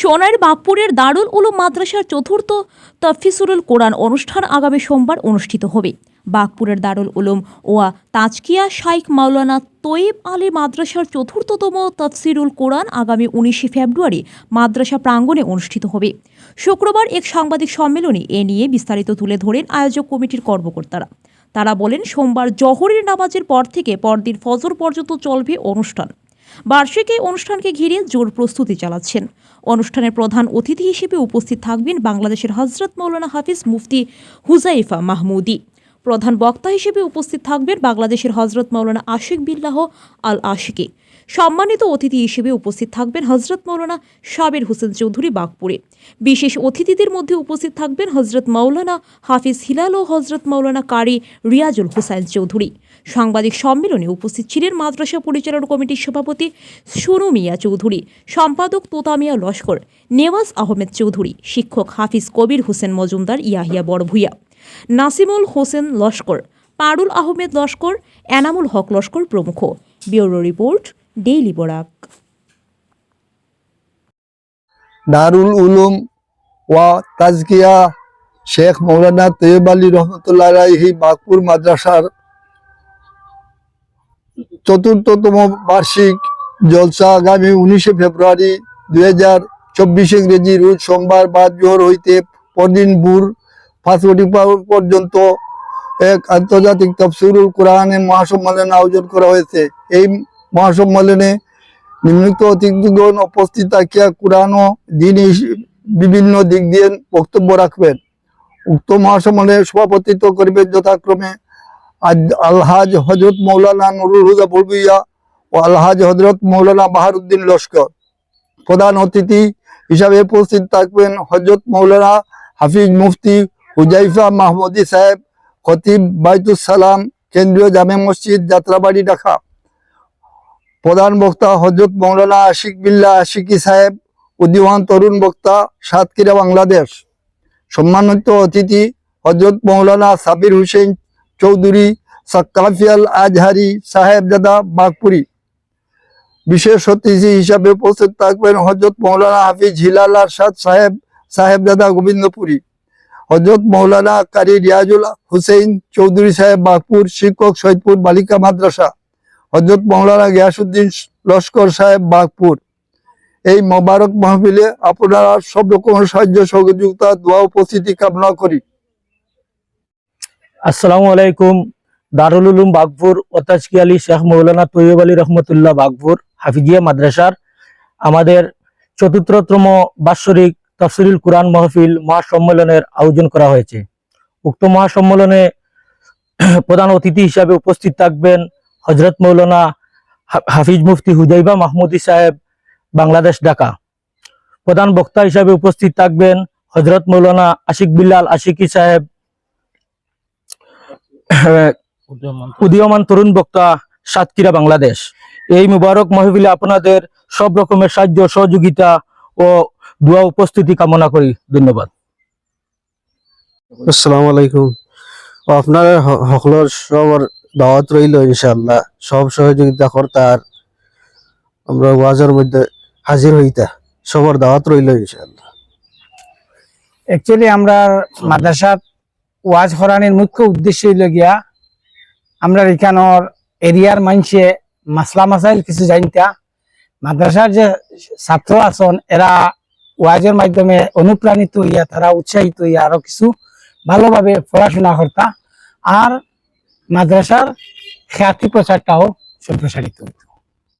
সোনাইর বাগপুরের দারুল উলুম মাদ্রাসার চতুর্থ তফিসুরুল কোরআন অনুষ্ঠান আগামী সোমবার অনুষ্ঠিত হবে। বাগপুরের দারুল উলুম ওয়া তাজকিয়া শাইখ মাওলানা তৈব আলী মাদ্রাসার চতুর্থতম তফসিরুল কোরআন আগামী উনিশে ফেব্রুয়ারি মাদ্রাসা প্রাঙ্গণে অনুষ্ঠিত হবে। শুক্রবার এক সাংবাদিক সম্মেলনে এ নিয়ে বিস্তারিত তুলে ধরেন আয়োজক কমিটির কর্মকর্তারা। তারা বলেন, সোমবার জহরের নামাজের পর থেকে পরদিন ফজর পর্যন্ত চলবে অনুষ্ঠান। বার্ষিক এই অনুষ্ঠানকে ঘিরে জোর প্রস্তুতি চালাচ্ছেন। অনুষ্ঠানের প্রধান অতিথি হিসেবে উপস্থিত থাকবেন বাংলাদেশের হজরত মৌলানা হাফিজ মুফতি হুজাইফা মাহমুদি। প্রধান বক্তা হিসেবে উপস্থিত থাকবেন বাংলাদেশের হজরত মৌলানা আশিক বিল্লাহ আল আশিকি সম্মানিত অতিথি হিসেবে উপস্থিত থাকবেন হজরত মৌলানা সাবির হোসেন চৌধুরী বাগপুরে। বিশেষ অতিথিদের মধ্যে উপস্থিত থাকবেন হজরত মৌলানা হাফিজ হিলাল ও হজরত মৌলানা কারি রিয়াজুল হোসাইন চৌধুরী। সাংবাদিক সম্মেলনে উপস্থিত ছিলেন মাদ্রাসা পরিচালনা কমিটির সভাপতি সুনু মিয়া চৌধুরী, সম্পাদক তোতামিয়া লস্কর, নেওয়াজ আহমেদ চৌধুরী, শিক্ষক হাফিজ কবির হোসেন মজুমদার, ইয়াহিয়া বড়ভুইয়া। নাসিমুল হোসেন লস্কর, পারুল আহমেদ লস্কর, এনামুল হক লস্কর প্রমুখ। Bureau report, daily Barak. Darul Uloom Wa Tazkiya Sheikh মৌলানা তৈব আলী রহমতুল্লাহ আলাইহি বাগপুর মাদ্রাসার চতুর্থতম বার্ষিক জলসা আগামী উনিশে ফেব্রুয়ারি দুই হাজার চব্বিশ ইংরেজি রোজ সোমবার বাদ জোহর হইতে পরদিন বুর ফাঁসটি পর্যন্ত এক আন্তর্জাতিক তফসিরুল কোরআনের মহাসম্মেলন আয়োজন করা হয়েছে। এই মহাসম্মেলনে নিম্নলিখিত অতিথিগণ উপস্থিত থাকিয়া কোরআন ও দিন বিভিন্ন দিক দিয়ে বক্তব্য রাখবেন। উক্ত মহাসম্মেলনে সভাপতিত্ব করবেন যথাক্রমে আলহাজ হজরত মৌলানা নুরুল হুদা বলবিয়া ও আলহাজ হজরত মৌলানা বাহারুদ্দিন লস্কর। প্রধান অতিথি হিসাবে উপস্থিত থাকবেন হজরত মৌলানা হাফিজ মুফতি হুজাইফা মাহমুদি সাহেব, খতিব বাইতুস সালাম, কেন্দ্রীয় জামে মসজিদ, যাত্রাবাড়ি, ঢাকা। প্রধান বক্তা হজরত মৌলানা আশিক বিল্লা আশিকি সাহেব, উদীয়মান তরুণ বক্তা সাতক্ষীরা, বাংলাদেশ। সম্মানিত অতিথি হজরত মৌলানা সাবির হুসেন চৌধুরী, সাক্কাফিয়াল আজহারি সাহেবজাদা, বাগপুরি। বিশেষ অতিথি হিসাবে উপস্থিত থাকবেন হজরত মৌলানা হাফিজ হিলাল আরশাদ সাহেব, সাহেবজাদা গোবিন্দপুরী। হজরত মৌলানা কারি রিয়াজুল হুসেইন চৌধুরী সাহেব বাগপুর, শিক্ষক সৈয়দপুর বালিকা মাদ্রাসা, হজরত মৌলানা গিয়াসুদ্দিন লস্কর সাহেব বাগপুর। এই মোবারক মাহফিলে আপনারা সব রকমের সাহায্য, সহযোগিতা, দোয়া, উপস্থিতি কামনা করি। আসসালামু আলাইকুম, দারুল উলুম বাগপুর, ওতাজকি আলী শেখ মৌলানা তৈয়ব আলী রহমতুল্লাহ বাগপুর, হাফিজিয়া মাদ্রাসার আমাদের চতুর্থতম বাৎসরিক তফসিরুল কোরআন মাহফিল মহাসম্মেলনের আয়োজন করা হয়েছে। উক্ত মহাসম্মেলনে প্রধান অতিথি হিসাবে উপস্থিত থাকবেন হজরত মৌলানা হাফিজ মুফতি হুজাইবা মাহমুদি সাহেব বাংলাদেশ ঢাকা। প্রধান বক্তা হিসাবে উপস্থিত থাকবেন হজরত মৌলানা আশিক বিল্লাল আশিকি সাহেব উদীয়মান তরুণ বক্তা সাতক্ষীরা বাংলাদেশ। এই মুবারক মাহফিলে আপনাদের সব রকমের সাহায্য সহযোগিতা ও দোয়া উপস্থিতি কামনা করি। ধন্যবাদ। আসসালামু আলাইকুম। আপনার সকলের সবার দাওয়াত রইল ইনশাআল্লাহ। সব সহযোগিতা কর্তার আমরা ওয়াজের মধ্যে হাজির হইতা। সবার দাওয়াত রইল ইনশাআল্লাহ। একচুয়ালি আমরা মাদ্রাসা ওয়াজ হরানির মুখ্য উদ্দেশ্য হইল গিয়া আমরা এখানোর এরিয়ার মানুষে মাসলা মাসাইল কিছু জানতা। মাদ্রাসার যে ছাত্র আছেন এরা ওয়াজের মাধ্যমে অনুপ্রাণিত হইয়া, তারা উৎসাহিত হইয়া আরও কিছু ভালোভাবে পড়াশোনা করতা। আর মাদ্রাসার খ্যাতি প্রচারটাও সম্প্রসারিত।